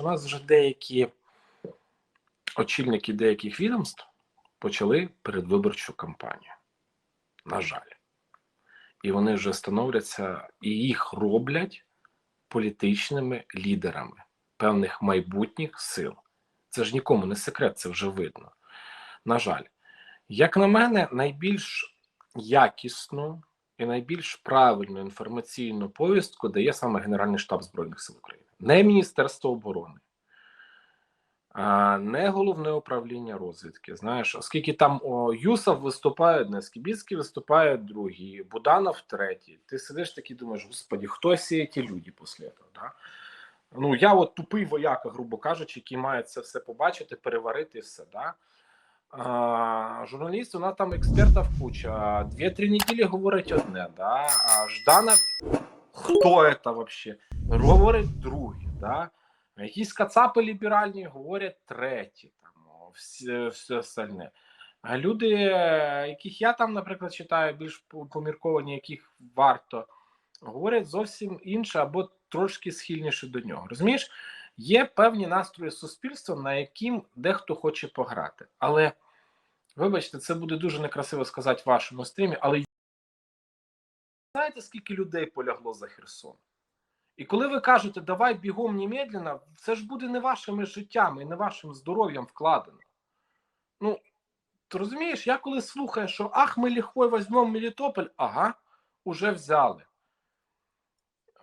у нас вже деякі очільники деяких відомств почали передвиборчу кампанію. На жаль. І вони вже становляться і їх роблять політичними лідерами певних майбутніх сил. Це ж нікому не секрет, це вже видно. На жаль, як на мене, найбільш якісну і найбільш правильну інформаційну повістку дає саме Генеральний штаб Збройних сил України, не Міністерство оборони, не головне управління розвідки. Знаєш, оскільки там о, Юсов виступає одне, Скібіцький виступає другий, Буданов третій. Ти сидиш такий думаєш, господі, хто всі ці люди після цього? Да? Ну, я от тупий вояка, грубо кажучи, який має це все побачити, переварити все. Да? А, журналіст, вона там експертів куча. Дві-три неділі говорить одне, да? а Ждана, хто це взагалі? Говорить друге. Да? Якісь кацапи ліберальні говорять треті, там, все, все остальне. А люди, е, яких я там, наприклад, читаю, більш помірковані, яких варто, говорять зовсім інше або трошки схильніше до нього. Розумієш, є певні настрої суспільства, на яким дехто хоче пограти. Але, вибачте, це буде дуже некрасиво сказати в вашому стрімі, але знаєте, скільки людей полягло за Херсон? І коли ви кажете, давай бігом немедленно, це ж буде не вашими життями не вашим здоров'ям вкладено. Ну, ти розумієш, я коли слухаю, що ах, ми легко візьмемо Мелітополь, ага, уже взяли.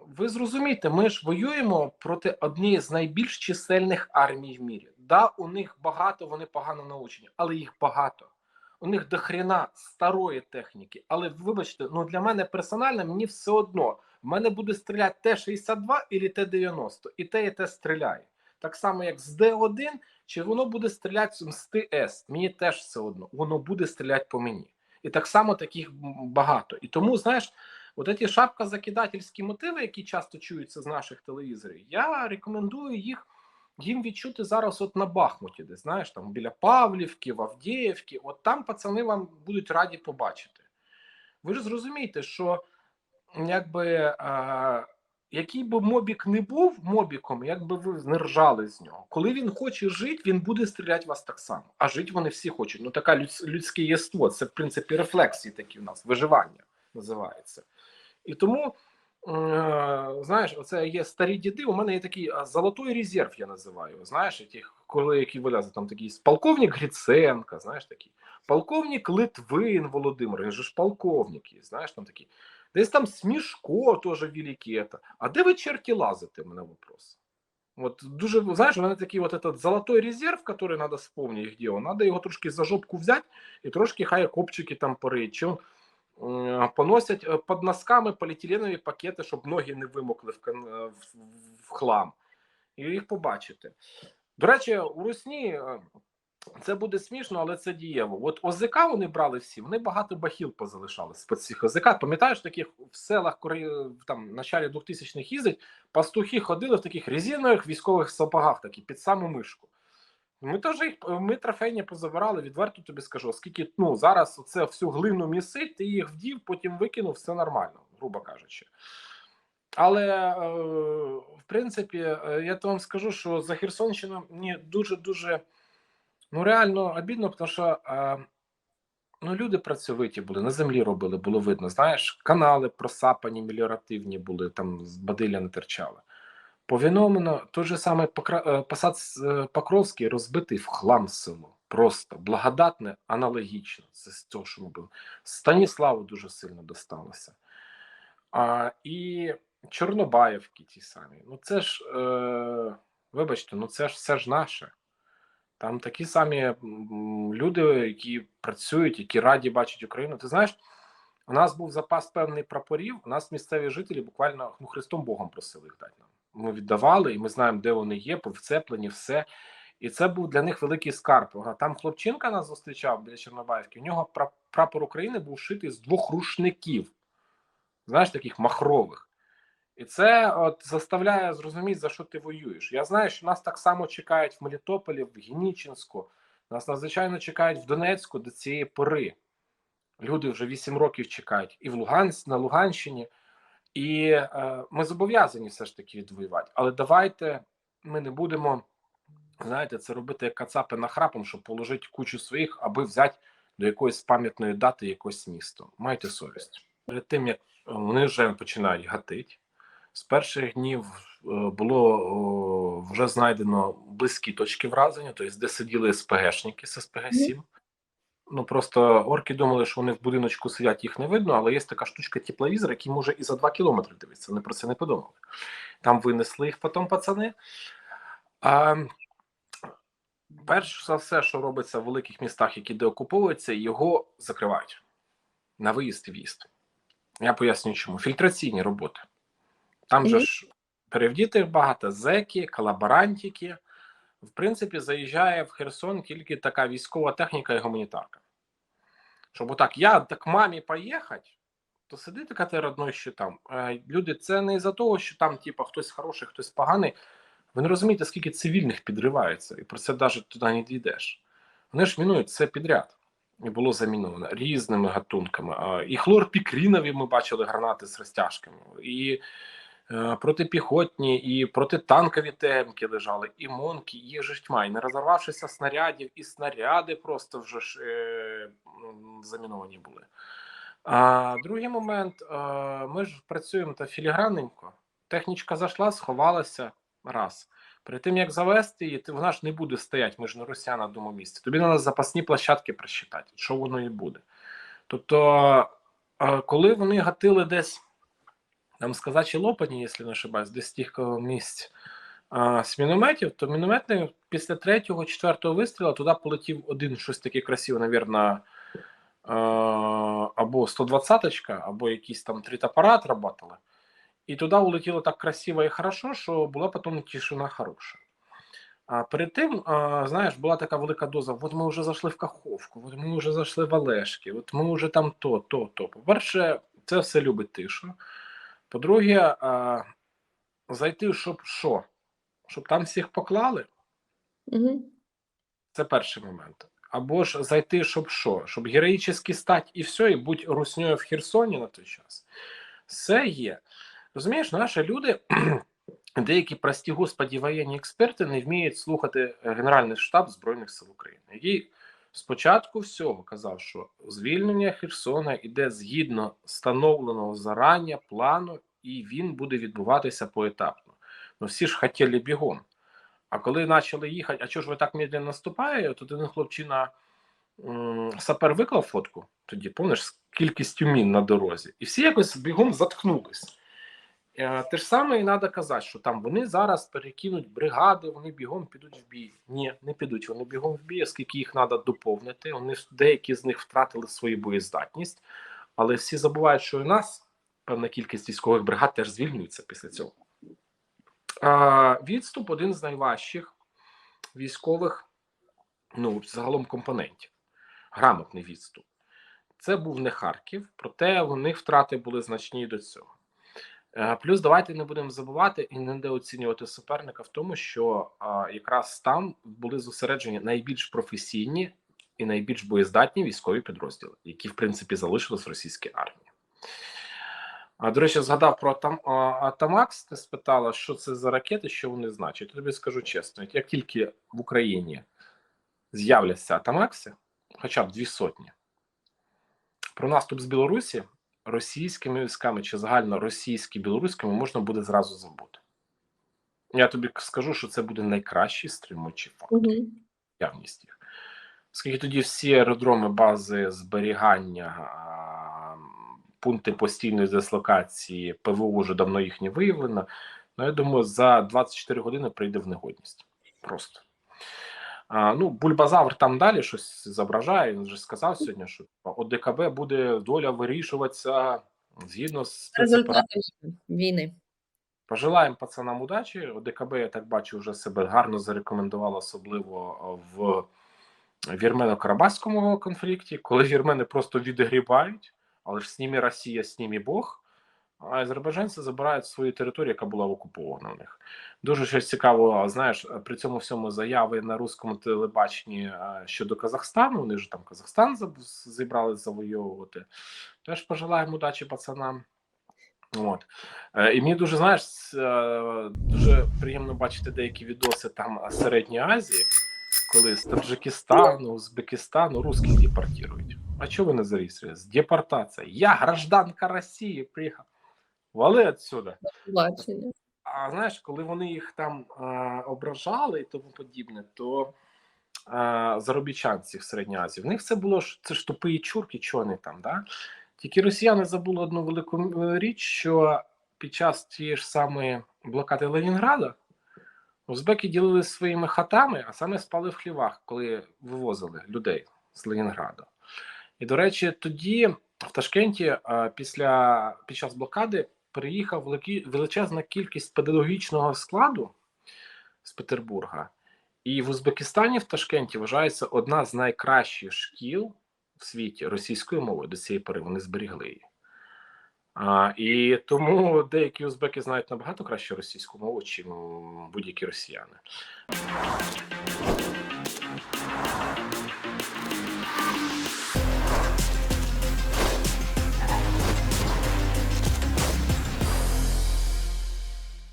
Ви зрозумієте, ми ж воюємо проти однієї з найбільш чисельних армій в мірі. Да, у них багато, вони погано научені, але їх багато. У них до хрена старої техніки. Але вибачте, ну для мене персонально мені все одно. В мене буде стріляти Т-62 і Т-90. І те, і те стріляє. Так само, як з Д1, чи воно буде стріляти з ТС. Мені теж все одно. Воно буде стріляти по мені. І так само таких багато. І тому, знаєш, от ці шапка-закидательські мотиви, які часто чуються з наших телевізорів, я рекомендую їх їм відчути зараз от на Бахмуті, де знаєш, там біля Павлівки, в Авдіївки, от там пацани вам будуть раді побачити. Ви ж зрозумієте, що якби а, який би мобік не був мобіком, якби ви не ржали з нього. Коли він хоче жити, він буде стріляти вас так само. А жити вони всі хочуть. Ну така людсь, людське єство. Це в принципі рефлексії такі в нас, виживання називається. І тому. Е, Знаєш, оце є старі діди. У мене є такий а, золотой резерв, я називаю. Знаєш, тих, коли які вилазять там такий полковник Гриценко, знаєш такий, полковник Литвин Володимир, він ж полковник знаєш, там такий. Десь там Смішко теж великий. Это. А де ви черті лазите? У мене вопрос. Вот дуже, знаєш, у мене такий вот этот золотой резерв, который надо вспомнить, где он. Надо його трошки за жопку взяти і трошки хай копчики там порить. Чи он Е, поносять е, під носками поліетиленові пакети, щоб ноги не вимокли в, кон- е, в, в хлам, і їх побачити. До речі, у Русні е, це буде смішно, але це дієво. От ОЗК вони брали всі, вони багато бахіл позалишали з під цих ОЗК. Пам'ятаєш, таких в селах там в началі 2000-х їздить, пастухи ходили в таких резинових військових сапогах, такі під саму мишку. Ми теж їх ми трофейні позабирали, відверто тобі скажу, оскільки ну зараз оце всю глину місить, ти їх вдів, потім викинув, все нормально, грубо кажучи. Але е, в принципі, е, я то вам скажу, що за Херсонщину мені дуже дуже ну реально обідно, тому що е, ну, люди працьовиті були, на землі робили, було видно. Знаєш, канали просапані, меліоративні були, там з бадилля не терчали. Повідомлено, той же самий е, посад е, Покровський розбитий в хлам село. Просто благодатне, аналогічно. Це з цього, що ми. Станіславу дуже сильно досталося. А, і Чорнобаївки ті самі. Ну це ж, е, вибачте, ну це ж все ж наше. Там такі самі люди, які працюють, які раді бачать Україну. Ти знаєш, у нас був запас певний прапорів. У нас місцеві жителі буквально ну, Христом Богом просили їх дати нам. Ми віддавали, і ми знаємо, де вони є, повцеплені, все. І це був для них великий скарб. Там хлопчинка нас зустрічав біля Чорнобаївки. У нього прапор України був шитий з двох рушників, знаєш, таких махрових. І це от заставляє зрозуміти, за що ти воюєш. Я знаю, що нас так само чекають в Мелітополі, в Генічинську, нас надзвичайно чекають в Донецьку до цієї пори. Люди вже 8 років чекають і в Луганськ, на Луганщині. І е, ми зобов'язані все ж таки відвоювати. Але давайте ми не будемо, знаєте, це робити як кацапи нахрапом, щоб положити кучу своїх, аби взяти до якоїсь пам'ятної дати якось місто. Майте совість. Перед тим як вони вже починають гатити, з перших днів е, було вже знайдено близькі точки вразення, тобто де сиділи СПГшники з СПГ-7. Ну просто орки думали, що вони в будиночку сидять, їх не видно, але є така штучка тепловізор, який може і за 2 кілометри дивитися. Вони про це не подумали. Там винесли їх потім пацани. А, перш за все, що робиться в великих містах, які деокуповуються, його закривають на виїзд і в'їзд. Я поясню, чому. Фільтраційні роботи. Там же ж перевдітих багато, зеки, колаборантики. В принципі, заїжджає в Херсон тільки така військова техніка і гуманітарка. Щоб отак, я так мамі поїхати, то сиди така ти родной, що там. Е, Люди, це не із-за того, що там, типа, хтось хороший, хтось поганий. Ви не розумієте, скільки цивільних підривається, і про це навіть туди не дійдеш. Вони ж мінують це підряд. І було заміновано різними гатунками. А, І хлорпікрінові ми бачили гранати з розтяжками, і е, протипіхотні, і протитанкові темки лежали, і монки, і. І не розорвавшися снарядів, і снаряди просто вже ж е, заміновані були. А другий момент: е, ми ж працюємо та філігранненько. Технічка зайшла, сховалася раз. Перед тим як завести її, вона ж не буде стояти, ми ж не росіян на одному місці. Тобі треба запасні площадки просчитати, що воно і буде. Тобто, е, коли вони гатили десь там з казачі лопані, якщо не ошибаюсь, десь тих місць а, з мінометів, то мінометний після третього, четвертого вистрілу туди полетів один щось таке красиве, навірно, або 120-ка, або якийсь там тритапарат работали. І туди улетіло так красиво і хорошо, що була потім тишина хороша. А перед тим, знаєш, була така велика доза. От ми вже зайшли в Каховку, от ми вже зайшли в Олешки, от ми вже там то, то, то. По-перше, це все любить тишу. По-друге, зайти, щоб що? Щоб там всіх поклали. Угу. Це перший момент. Або ж зайти, щоб що? Щоб героїчно стати і все, і будь русньою в Херсоні на той час. Все є. Розумієш, наші люди, деякі прості господі воєнні експерти, не вміють слухати Генеральний штаб Збройних сил України, який спочатку всього казав, що звільнення Херсона йде згідно встановленого зарання плану, і він буде відбуватися поетапно. Ну всі ж хотіли бігом. А коли почали їхати, а чого ж ви так медленно наступаєте, то один хлопчина сапер виклав фотку тоді, помниш, з кількістю мін на дорозі, і всі якось бігом заткнулись. Е, Те ж саме і треба казати, що там вони зараз перекинуть бригади, вони бігом підуть в бій. Ні, не підуть вони бігом в бій, оскільки їх треба доповнити. Вони деякі з них втратили свою боєздатність, але всі забувають, що у нас певна кількість військових бригад теж звільнюється після цього. А, відступ один з найважчих військових, ну, загалом компонентів. Грамотний відступ. Це був не Харків, проте них втрати були значні до цього. Е, Плюс давайте не будемо забувати і не недооцінювати суперника в тому, що а, якраз там були зосереджені найбільш професійні і найбільш боєздатні військові підрозділи, які в принципі залишились в російській армії. А до речі, згадав про Атам, а, Атамакс. Ти спитала, що це за ракети, що вони значать. Тобі скажу чесно: як тільки в Україні з'являться Атамакси, хоча б дві сотні, про наступ з Білорусі російськими військами чи загально російські білоруськими можна буде зразу забути. Я тобі скажу, що це буде найкращий стримуючий фактор Угу. явність їх. Оскільки тоді всі аеродроми, бази зберігання, пункти постійної дислокації, ПВО вже давно їх не виявлено. Ну, я думаю, за 24 години прийде в негодність. Просто. А, ну, Бульбазавр там далі щось зображає. Він вже сказав сьогодні, що ОДКБ буде доля вирішуватися згідно з. Результати війни. Пожелаємо пацанам удачі. ОДКБ, я так бачу, вже себе гарно зарекомендувало, особливо в вірмено-карабахському конфлікті, коли вірмени просто відгрібають, але ж з ними Росія, з ними Бог. А азербайджанці забирають свою територію, яка була окупована в них. Дуже щось цікаво, знаєш, при цьому всьому заяви на русскому телебаченні щодо Казахстану. Вони ж там Казахстан зібрали завойовувати. Теж пожелаємо удачі пацанам. От. І мені дуже знаєш, дуже приємно бачити деякі відоси там Середньої Азії, коли з Таджикистану, Узбекистану русських депортують. А чого ви не зареєструєте? Депортація. Я гражданка Росії приїхав. Вали отсюда. Бачення. А знаєш, коли вони їх там е, ображали і тому подібне, то е, заробітчанці в Середній Азії, в них це було ж це ж тупі чурки, чого вони там, да? Тільки росіяни забули одну велику річ, що під час тієї ж самої блокади Ленінграда узбеки ділилися своїми хатами, а саме спали в хлівах, коли вивозили людей з Ленінграду. І, до речі, тоді в Ташкенті після під час блокади приїхав величезна кількість педагогічного складу з Петербурга. І в Узбекистані в Ташкенті вважається одна з найкращих шкіл в світі російською мовою до цієї пори. Вони зберігли її. А, і тому деякі узбеки знають набагато краще російську мову, ніж будь-які росіяни.